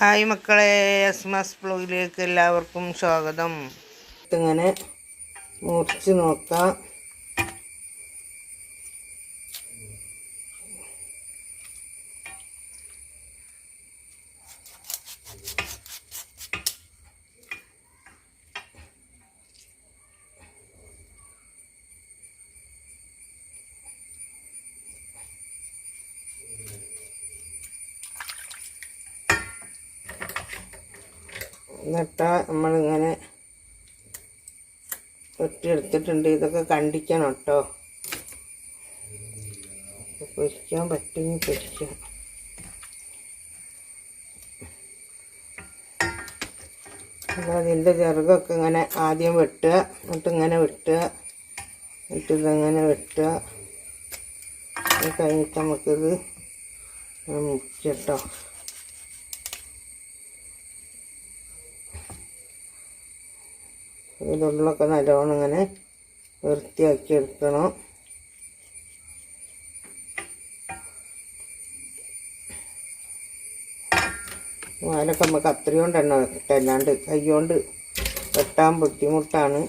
Hi മക്കളെ അസ്മാസ് ബ്ലോഗിലേക്ക് എല്ലാവർക്കും സ്വാഗതം. ഇങ്ങനെ മുറിച്ച് നോക്കാം. എന്നിട്ടാൽ നമ്മളിങ്ങനെ വെട്ടിയെടുത്തിട്ടുണ്ട് ഇതൊക്കെ കണ്ടിക്കണം കേട്ടോ പൊരിക്കാൻ പറ്റുമെങ്കിൽ പൊരിക്കാം. അപ്പോൾ അതിന്റെ ചെറുകൊക്കെ ഇങ്ങനെ ആദ്യം വെട്ടുക. എന്നിട്ട് ഇങ്ങനെ വെട്ടുക. എന്നിട്ട് ഇതങ്ങനെ വെട്ടുക. കഴിഞ്ഞിട്ട് നമുക്കിത് മുറിക്കട്ടോ ഇതിലുള്ളൊക്കെ നല്ലോണം ഇങ്ങനെ വൃത്തിയാക്കി എടുക്കണം. അതിനൊക്കെ നമുക്ക് കത്രി കൊണ്ട് വെട്ടല്ലാണ്ട് കൈകൊണ്ട് വെട്ടാൻ ബുദ്ധിമുട്ടാണ്.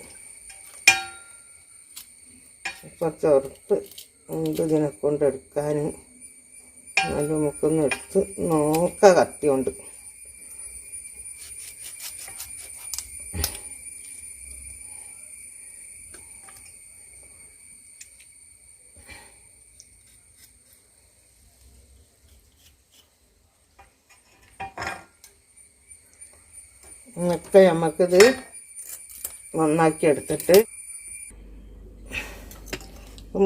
ഇപ്പം ചെറുത്ത് ഉണ്ട് ഇതിനെ കൊണ്ട് എടുക്കാൻ അത് നമുക്കൊന്ന് എടുത്ത് നോക്കാം കത്തി കൊണ്ട് എന്നൊക്കെ നമുക്കിത് നന്നാക്കി എടുത്തിട്ട്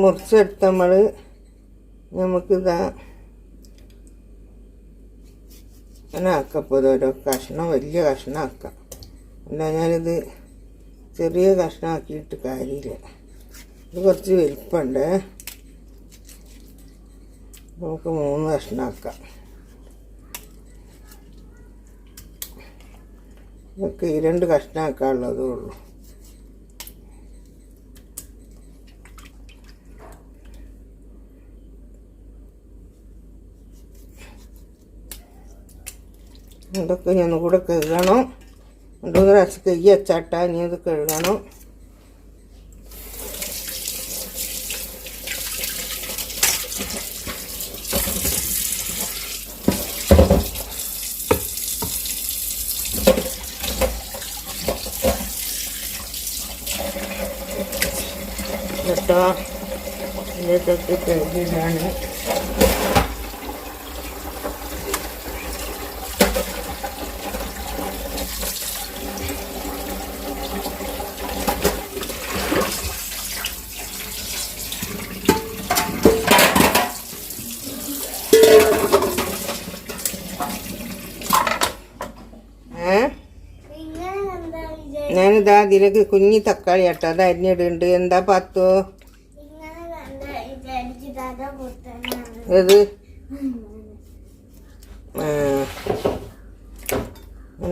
മുറിച്ചെടുത്ത് നമ്മൾ നമുക്കിതാ അങ്ങനെ ആക്കപ്പോൾ ഓരോ കഷ്ണം വലിയ കഷ്ണം ആക്കാം. അല്ല ഞാനിത് ചെറിയ കഷ്ണം ആക്കിയിട്ട് കാര്യമില്ല. ഇത് കുറച്ച് വലിപ്പമുണ്ട്. നമുക്ക് മൂന്ന് കഷ്ണം ഇതൊക്കെ ഈ രണ്ട് കഷ്ണമാക്കാനുള്ളതേ ഉള്ളൂ. ഇതൊക്കെ ഞാൻ കൂടെ കഴുകണം. രണ്ടു മൂന്ന് പ്രാവശ്യം കൈ വെച്ചാട്ടാ ഇനി അത് കഴുകണം. കേട്ടോ ഇതിലേക്ക് കഴുകിയതാണ് ഞാനിതാ അതിലേക്ക് കുഞ്ഞി തക്കാളി ആട്ടോ അത് അരിഞ്ഞിടുന്നുണ്ട്. എന്താ പത്തോ? ഏത്?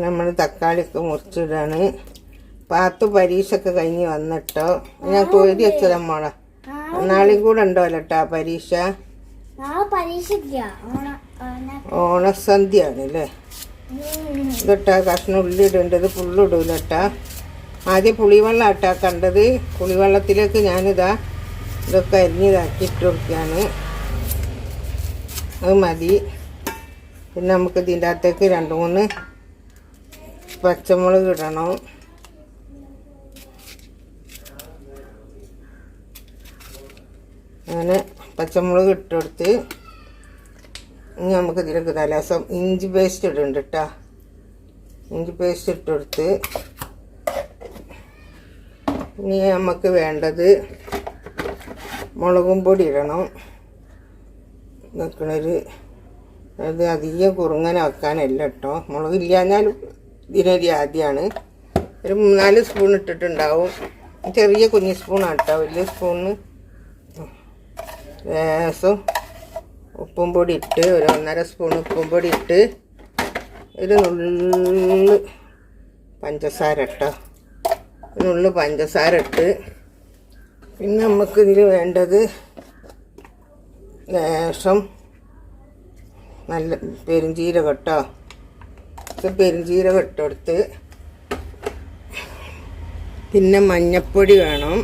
നമ്മൾ തക്കാളിയൊക്കെ മുറിച്ചിടാണ്. പാത്തു പരീക്ഷയൊക്കെ കഴിഞ്ഞ് വന്നിട്ടോ. ഞാൻ തൊഴുതി വെച്ചതാ മോളെ. നാളെയും കൂടെ ഉണ്ടോ കേട്ടോ പരീക്ഷ? ഓണസന്ധ്യയാണ് അല്ലേ ഇതിട്ടാ കഷ്ണം ഉള്ളി ഇടേണ്ടത് പുള്ളിടൂല കേട്ടാ ആദ്യം പുളിവെള്ളം ആട്ടാ കണ്ടത്. പുളിവെള്ളത്തിലേക്ക് ഞാനിതാ ഇതൊക്കെ അരിഞ്ഞിതാക്കി ഇട്ട് കൊടുക്കുകയാണ്. അത് മതി. പിന്നെ നമുക്ക് ഇതിന്റെ അകത്തേക്ക് രണ്ട് മൂന്ന് പച്ചമുളക് ഇടണം. അങ്ങനെ പച്ചമുളക് ഇട്ടെടുത്ത് ഇനി നമുക്ക് ഇതിലേക്ക് തലേസം ഇഞ്ചി പേസ്റ്റ് ഇടുന്നുണ്ട് കേട്ടോ ഇഞ്ചി പേസ്റ്റ് ഇട്ടെടുത്ത് ഇനി നമുക്ക് വേണ്ടത് മുളകും പൊടി ഇടണം. നിൽക്കണൊരു അത് അധികം കുറുങ്ങനെ വെക്കാനല്ല കേട്ടോ മുളകില്ലാഞ്ഞാലും ഇതിനൊരു ആദ്യമാണ് ഒരു മൂന്നാൽ സ്പൂൺ ഇട്ടിട്ടുണ്ടാവും. ചെറിയ കുഞ്ഞു സ്പൂണാണ് കേട്ടോ വലിയ സ്പൂണിന് ലേസും ഉപ്പും പൊടി ഇട്ട് ഒരു ഒന്നര സ്പൂൺ ഉപ്പും പൊടി ഇട്ട് ഒരു നുള്ളു പഞ്ചസാര ഇട്ടോ. നുള്ളു പഞ്ചസാര ഇട്ട് പിന്നെ നമുക്കിതിൽ വേണ്ടത് ലേശം നല്ല പെരുംജീരകം കേട്ടോ പെരിഞ്ചീരകം ഇട്ടെടുത്ത് പിന്നെ മഞ്ഞപ്പൊടി വേണം.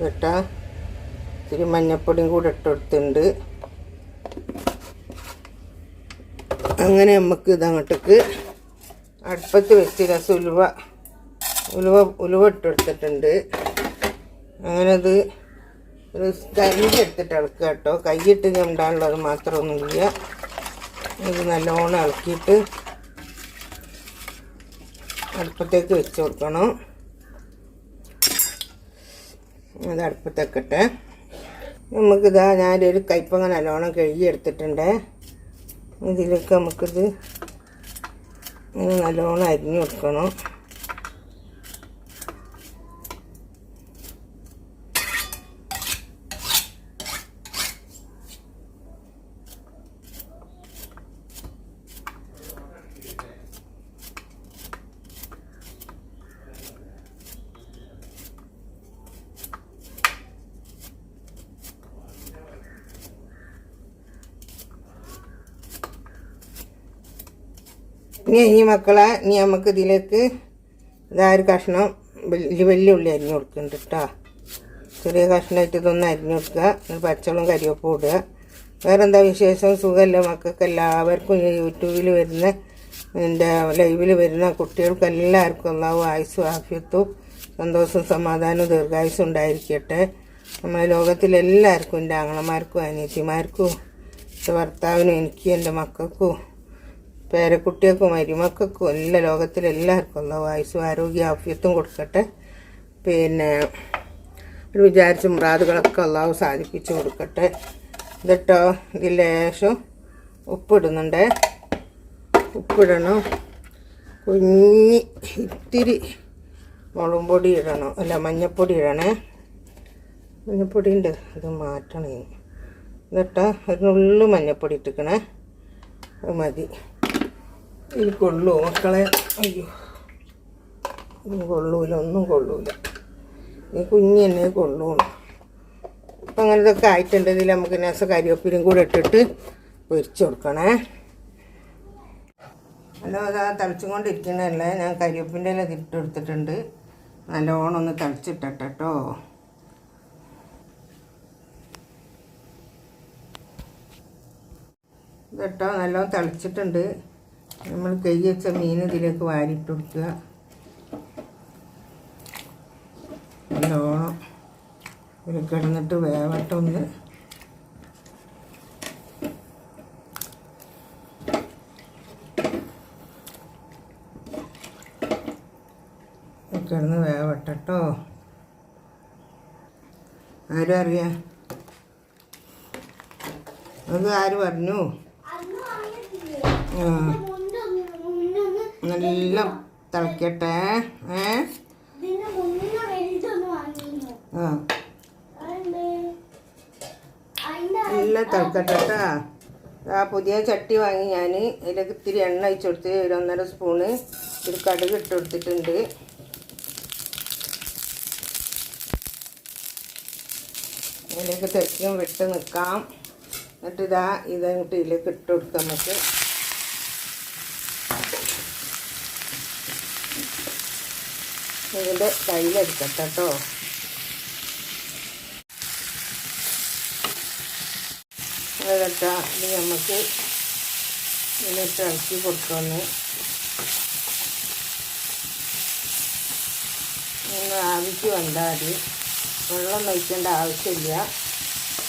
കേട്ടോ ഇത്തിരി മഞ്ഞപ്പൊടിയും കൂടെ ഇട്ടെടുത്തുണ്ട് അങ്ങനെ നമുക്ക് ഇതങ്ങോട്ടേക്ക് അടുപ്പത്ത് വെച്ച് രസം ഉലുവ ഉലുവ ഇട്ടെടുത്തിട്ടുണ്ട് അങ്ങനെ ഒരു കരിഞ്ഞെടുത്തിട്ട് ഇളക്കുക കേട്ടോ. കൈയിട്ട് ഉണ്ടാനുള്ളത് മാത്രമൊന്നുമില്ല. ഇത് നല്ലോണം ഇളക്കിയിട്ട് അടുപ്പത്തേക്ക് വെച്ച് കൊടുക്കണം. അത് അടുപ്പത്തേക്കട്ടെ. നമുക്കിതാ ഞാനൊരു കയ്പങ്ങ നല്ലോണം കഴുകി എടുത്തിട്ടുണ്ട് ഇതിലേക്ക് നമുക്കിത് നല്ലോണം അരിഞ്ഞു കൊടുക്കണം ഇനി ഇനി മക്കളെ ഇനി നമുക്ക് ഇതിലേക്ക് ഇതാ ഒരു കഷ്ണം വലിയ ഉള്ളി അരിഞ്ഞു കൊടുക്കുന്നുണ്ട് കേട്ടോ ചെറിയ കഷ്ണമായിട്ട് ഇതൊന്ന് അരിഞ്ഞു കൊടുക്കുക. പച്ചളും കരിവേപ്പ് ഇടുക. വേറെ എന്താ വിശേഷം? സുഖമല്ല മക്കൾക്ക്? എല്ലാവർക്കും യൂട്യൂബിൽ വരുന്ന എന്റെ ലൈവിൽ വരുന്ന കുട്ടികൾക്ക് എല്ലാവർക്കും ഒന്നാവും ആയുസ്സും ആഫ്യത്തും സന്തോഷവും സമാധാനവും ദീർഘായുസും ഉണ്ടായിരിക്കട്ടെ. നമ്മളെ ലോകത്തിലെല്ലാവർക്കും എന്റെ ആങ്ങളമാർക്കും അനിയത്തിമാർക്കും എന്റെ ഭർത്താവിനും എനിക്കും എന്റെ മക്കൾക്കും പേരക്കുട്ടികൾക്കും മരുമക്കൾക്കും എല്ലാ ലോകത്തിലെല്ലാവർക്കും ഉള്ള വയസ്സും ആരോഗ്യ ആഫ്യത്തും കൊടുക്കട്ടെ. പിന്നെ ഒരു വിചാരിച്ച മുറാദുകളൊക്കെ അള്ളാഹു സാധിപ്പിച്ചു കൊടുക്കട്ടെ. ഇതിട്ടോ? ഇതിൽ ലേശം ഉപ്പിടുന്നുണ്ട്. ഉപ്പിടണം. കുഞ്ഞി ഇത്തിരി മുളകും പൊടി ഇടണം. അല്ല മഞ്ഞപ്പൊടി ഇടണേ. മഞ്ഞപ്പൊടി ഉണ്ട്. അത് മാറ്റണേ എന്നിട്ട് അതിനുള്ളിൽ മഞ്ഞപ്പൊടി ഇട്ടിക്കണേ അത് മതി. ഇത് കൊള്ളൂ മക്കളെ. അയ്യോ. ഒന്നും കൊള്ളൂല ഒന്നും കൊള്ളൂല. ഈ കുഞ്ഞെന്നെ തന്നെ കൊള്ളൂളൂ അപ്പം അങ്ങനെ ഇതൊക്കെ ആയിട്ടുണ്ട്. ഇതിൽ നമുക്ക് നേസ കരിവേപ്പിലും കൂടെ ഇട്ടിട്ട് പൊരിച്ചു കൊടുക്കണേ. ഹലോ അതാ തിളച്ചുകൊണ്ടിരിക്കണല്ലേ ഞാൻ കരിവേപ്പിന്റെ ഇല കൊടുത്തിട്ടുണ്ട്. നല്ലോണം ഒന്ന് തിളച്ചിട്ടോ ഇതിട്ടോ നല്ലോണം തിളച്ചിട്ടുണ്ട്. നമ്മൾ കൈ വെച്ച മീൻ ഇതിലേക്ക് വാരിയിട്ട് കൊടുക്കുക. നല്ലോണം ഇതിൽ കിടന്നിട്ട് വേവട്ടെ ഒന്ന്. കിടന്ന് വേവട്ടോ ആരും അറിയാം? അത് ആര് പറഞ്ഞു ആ. നല്ല തിളക്കട്ടെ. ഏ? ആ. നല്ല തിളക്കട്ടെ കേട്ടാ ആ പുതിയ ചട്ടി വാങ്ങി ഞാൻ അതിലേക്ക് ഇത്തിരി എണ്ണ അയച്ചു കൊടുത്ത് ഒരു ഒന്നര സ്പൂണ് ഒരു കടുക് ഇട്ട് കൊടുത്തിട്ടുണ്ട്. അതിലേക്ക് തിരക്കും വിട്ട് നിൽക്കാം. എന്നിട്ട് ഇതാ ഇതങ്ങോട്ട് ഇതിലേക്ക് ഇട്ട് കൊടുക്കാം നമുക്ക്. ഇതിന്റെ തൈലെടുക്കട്ടെ കേട്ടോ ഇനി നമുക്ക് ഇതിലിട്ട് ഇളക്കി കൊടുക്കാമെന്ന് ഒന്ന് ആവിക്ക് വേണ്ടാൽ വെള്ളം ഒഴിക്കേണ്ട ആവശ്യമില്ല.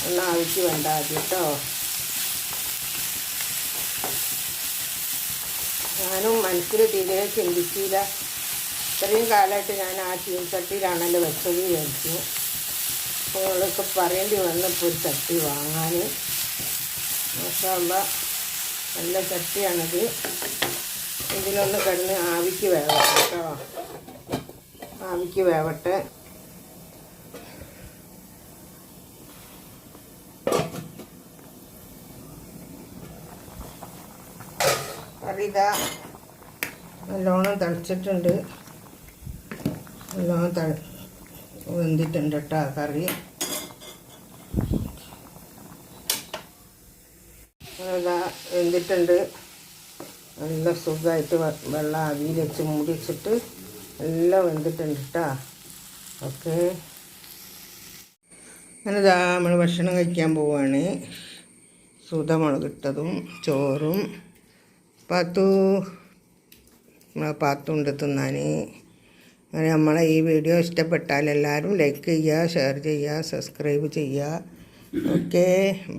ഒന്ന് ആവിക്ക് വേണ്ടാൽ കേട്ടോ. ഞാനും മനസ്സിൽ തീരെ ചിന്തിച്ചില്ല. ഇത്രയും കാലമായിട്ട് ഞാൻ ആ ചീൻചട്ടിയിലാണല്ലോ വെച്ചത് ചോദിച്ചു അപ്പോൾ നിങ്ങളൊക്കെ പറയേണ്ടി വന്നപ്പോൾ ഒരു ചട്ടി വാങ്ങാൻ. മാഷാള്ള നല്ല ചട്ടിയാണത്. ഇതിലൊന്ന് കിടന്ന് ആവിക്ക് വേവട്ടെ കേട്ടോ. ആവിക്ക് വേവട്ടെ. കറിതാ നല്ലോണം തിളച്ചിട്ടുണ്ട്. നല്ലോണം തഴ വെന്തിട്ടുണ്ട് കേട്ടോ കറി വെന്തിട്ടുണ്ട്. നല്ല സുഖമായിട്ട് വെള്ളം അവിയിൽ വെച്ച് മൂടി വെച്ചിട്ട് എല്ലാം വെന്തിട്ടുണ്ട് കേട്ടോ ഓക്കെ. അങ്ങനെ ഇതാ നമ്മൾ ഭക്ഷണം കഴിക്കാൻ പോവാണ്. സുതമുളകിട്ടതും ചോറും. പാത്തു പാത്തുണ്ട് തിന്നാൻ നമ്മളെ ഈ വീഡിയോ ഇഷ്ടപ്പെട്ടാൽ എല്ലാവരും ലൈക്ക് ചെയ്യുക ഷെയർ ചെയ്യുക സബ്സ്ക്രൈബ് ചെയ്യുക. ഓക്കെ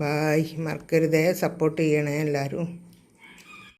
ബായ് മറക്കരുതേ സപ്പോർട്ട് ചെയ്യണേ എല്ലാവരും.